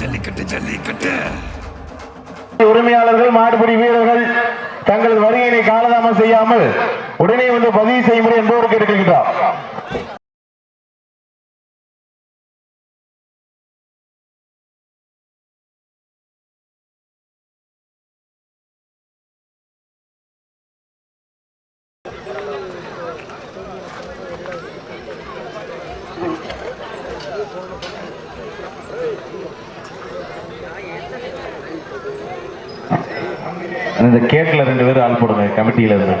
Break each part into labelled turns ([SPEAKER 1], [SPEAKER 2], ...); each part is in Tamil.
[SPEAKER 1] ஜல்லிக்கட்டு ஜல்லிக்கட்டு
[SPEAKER 2] உரிமையாளர்கள் மாடுபிடி வீரர்கள் தங்களது வருகையினை காலதாமம் செய்யாமல் உடனே வந்து பதிவு செய்யும்படி Thank you. இந்த கேட்ல ரெண்டு பேரும் ஆள் போடுங்க கமிட்டியில இருந்து.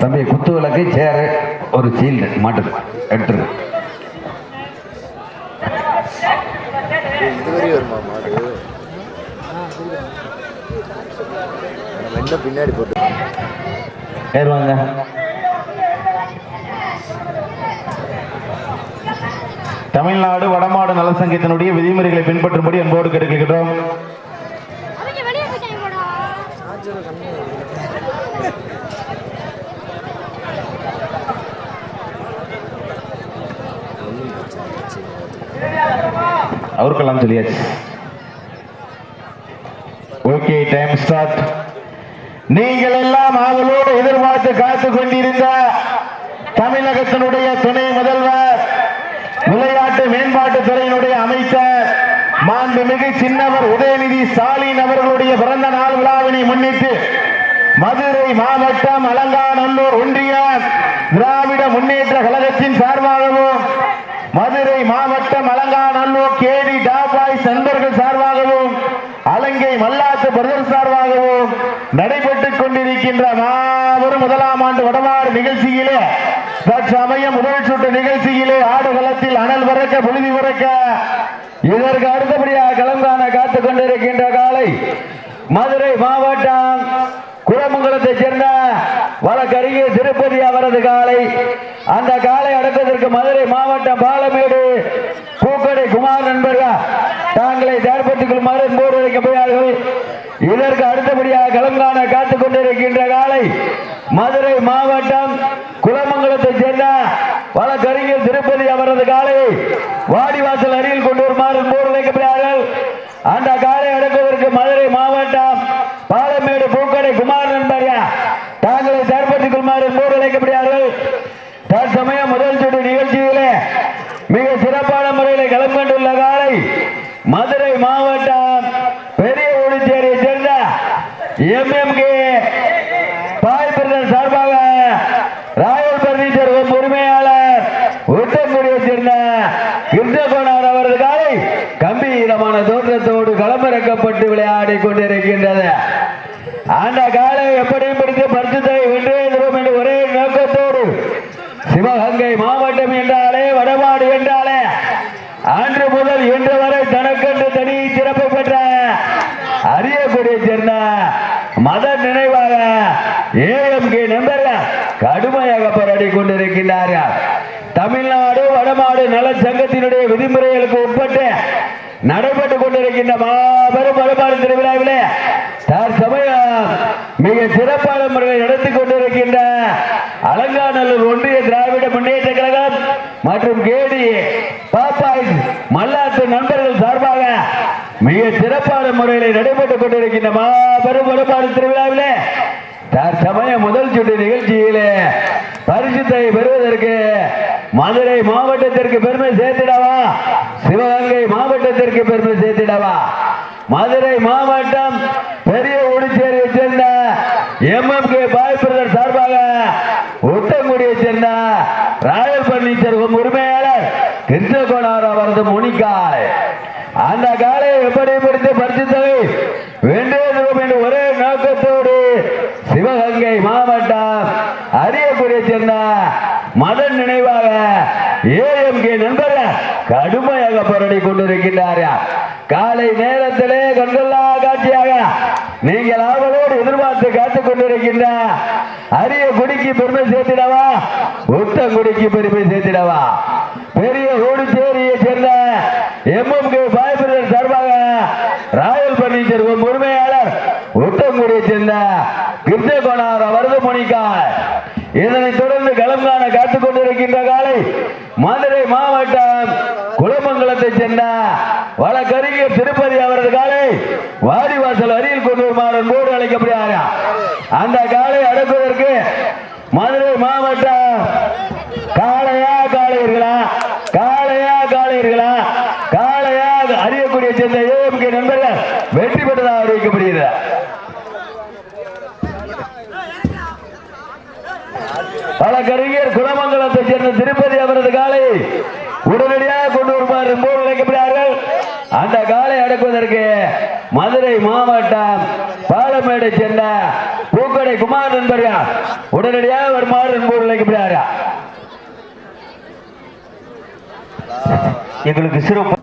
[SPEAKER 3] தம்பி குத்து விளக்கு சேரு ஒரு சீல்டு மாட்டுது எடுத்துரு.
[SPEAKER 4] இதுவரை வருமா மாடு? நம்ம என்ன பின்னாடி போட்டு.
[SPEAKER 2] ஏறுவாங்க தமிழ்நாடு வடமாடு நலசங்கத்தினுடைய விதிமுறைகளை பின்பற்றும்படி அன்போடு கேட்டுக்கின்றோம் அவருக்கெல்லாம் சொல்லியாச்சு ஓகே டைம் ஸ்டார்ட் நீங்கள் எல்லாம் அவளோடு எதிர்பார்த்து காத்துக் கொண்டிருந்த தமிழகத்தினுடைய துணை முதல்வர் விளையாட்டு மேம்பாட்டு துறையினுடைய அமைச்சர் மாண்புமிகு சின்னவர் உதயநிதி ஸ்டாலின் அவர்களுடைய பிறந்த நாள் விழாவினை முன்னிட்டு மதுரை மாவட்டம் அலங்காநல்லூர் ஒன்றியம் திராவிட முன்னேற்ற கழகத்தின் சார்பாகவும் மதுரை மாவட்டம் அலங்காநல்லூர் கேடி டாபாய் நண்பர்கள் சார்பாகவும் அலங்கை மல்லாத்து பிரதர் சார்பாகவும் நடைபெற்றுக் கொண்டிருக்கின்ற மாபெரும் முதலாம் ஆண்டு வடமாறு நிகழ்ச்சியிலே தற்சமயம் முதல் சுற்று நிகழ்ச்சியிலே ஆடுகளத்தில் அனல் பறக்க புழுதி பறக்க இதற்கு அடுத்தபடியாக களம் காத்துக் கொண்டிருக்கின்ற காலை மதுரை மாவட்டம் குளமங்கலத்தைச் சேர்ந்த வழக்கறிஞர் திருப்பதி அவரது காலை. அந்த காலை அடக்கத்திற்கு மதுரை மாவட்டம் பாலமேடு பூக்கடை குமார் நண்பர்கள் தாங்களை தயார்படுத்திக் கொள்ளுமாறு போர் வைக்கப்படுகிறார்கள் இதற்கு அடுத்தபடியாக களங்கான காத்துக் கொண்டிருக்கின்ற காலை மதுரை மாவட்டம் குலமங்கலத்தை சேர்ந்த வழக்கறிஞர் திருப்பதி அவரது காலை வாடிவாசல் அருகில் கொண்டு வருமாறு போர் வைக்கப்படுகிறார்கள். அந்த காலை அடக்குவதற்கு மதுரை மாவட்டம் பாலமேடு பூக்கடை குமார் நண்பர்கள் தாங்களை தயார்படுத்திக் கொள்மாறு போர் அழைக்கப்படுகிறார்கள் தற்சமயம் முதல் சுற்று நிகழ்ச்சியிலே மிக சிறப்பான முறையில் களம் கண்டுள்ள காலை மதுரை மாவட்டம் பெரிய ஊழிச்சேரியை சேர்ந்த எம்எம்கே பாய் பிரதர் சார்பாக ராயல் பர்னிச்சர் ஒரு உரிமையாளர் உத்தங்குடியை சேர்ந்த கிருஷ்ணகோணார் அவரது காலை கம்பீரமான தோற்றத்தோடு விளையாடி கொண்டிருக்கின்றது. அந்த காலை எப்படியும் பிடித்து பரிசுத்தை வென்றே தரும் என்று ஒரே நோக்கத்தோடு சிவகங்கை மாவட்டம் என்றாலே வடமாடு என்றாலே அன்று முதல் இன்று வரை தனக்கென்று தனி சிறப்பு பெற்ற அறியக்கூடிய சேர்ந்த மத நினைவாக ஏஎம்கே நண்பர்கள் கடுமையாக போராடி கொண்டிருக்கின்றார்கள். தமிழ்நாடு வடமாடு நல சங்கத்தினுடைய விதிமுறைகளுக்கு உட்பட்டு நடைபெற்று கொண்டிருக்கின்ற மாபெரும் வடமாடு திருவிழாவிலே தற்சமயம் மிக சிறப்பான முறையில் நடத்தி கொண்டிருக்கின்ற அலங்காநல்லூர் ஒன்றிய திராவிட முன்னேற்ற கழகம் மற்றும் கேடி பாப்பாய் மல்லாட்டு நண்பர்கள் சார்பாக மிக சிறப்பான முறையில் நடைபெற்றுக் கொண்டிருக்கின்ற மாபெரும் வடமாடு திருவிழாவிலே தற்சமயம் முதல் சுற்று நிகழ்ச்சியிலே பரிசுத்தை பெறுவதற்கு மதுரை மாவட்டத்திற்கு பெருமை சேர்த்திடவா? மாவட்டத்திற்கு பெருமை சேர்த்திடவா? மதுரை மாவட்டம் பெரிய ஒளிச்சேரியை சேர்ந்த எம்எம்கே பாய் பிரதர் சார்பாக ஒட்டங்குடியை சேர்ந்த ராயல் பர்னிச்சர் உரிமையாளர் கிருஷ்ணகோணார் அவரது முனிக்காய் அந்த காலை எப்படி பிடித்து பரிசுத்தவை வென்றே என்று ஒரே நோக்கத்தோடு சிவகங்கை மாவட்டம் அரியக்குடியை சேர்ந்த மதன் நினைவாக ஏழு இங்கே நண்பர்கள் கடுமையாக போராடி கொண்டிருக்கின்றார் காலை நேரத்திலே கண்கொள்ளா காட்சியாக நீங்கள் ஆவலோடு எதிர்பார்த்து காத்துக் கொண்டிருக்கின்ற அரிய குடிக்கு பெருமை சேர்த்திடவா? உத்தங்குடிக்கு பெருமை சேர்த்திடவா? பெரிய ஓடுச்சேரியை சேர்ந்த எம்எம்கே பாய்பிரதர் சார்பாக ராயல் பர்னிச்சர் உரிமையாளர் உத்தங்குடியை சேர்ந்த கிருஷ்ணகோணார் அவரது மணிக்கார் இதனைத் தொடர்ந்து களம் காண காத்துக் கொண்டிருக்கின்ற காலை மதுரை மாவட்டம் குலமங்கலத்தைச் சேர்ந்த வழக்கறிஞர் திருப்பதி அவரது காலை வாடிவாசல் அருகில் கொண்டு வருமாறு போடு அழைக்கப்படுகிறார். அந்த காலை அடக்குவதற்கு மதுரை மாவட்டம் காளையா காளையர்களா? காளையா காளையர்களா? காளையா அறியக்கூடிய சேர்ந்த ஏஎம்கே நண்பர்கள் வெற்றி பெற்றதாக அறிவிக்கப்படுகிறார் வழக்கறிஞர் குலமங்கலத்தைச் சேர்ந்த திருப்பதி அவரது காலை உடனடியாக கொண்டு வருமாறு போல் அழைக்கப்படுகிறார்கள். அந்த காலை அடக்குவதற்கு மதுரை மாவட்டம் பாலமேடை சேர்ந்த பூக்கடை குமார் நண்பர்கள் உடனடியாக வருமாறு என்போர் அழைக்கப்படுகிறார்கள்.
[SPEAKER 5] எங்களுக்கு சிறப்பு.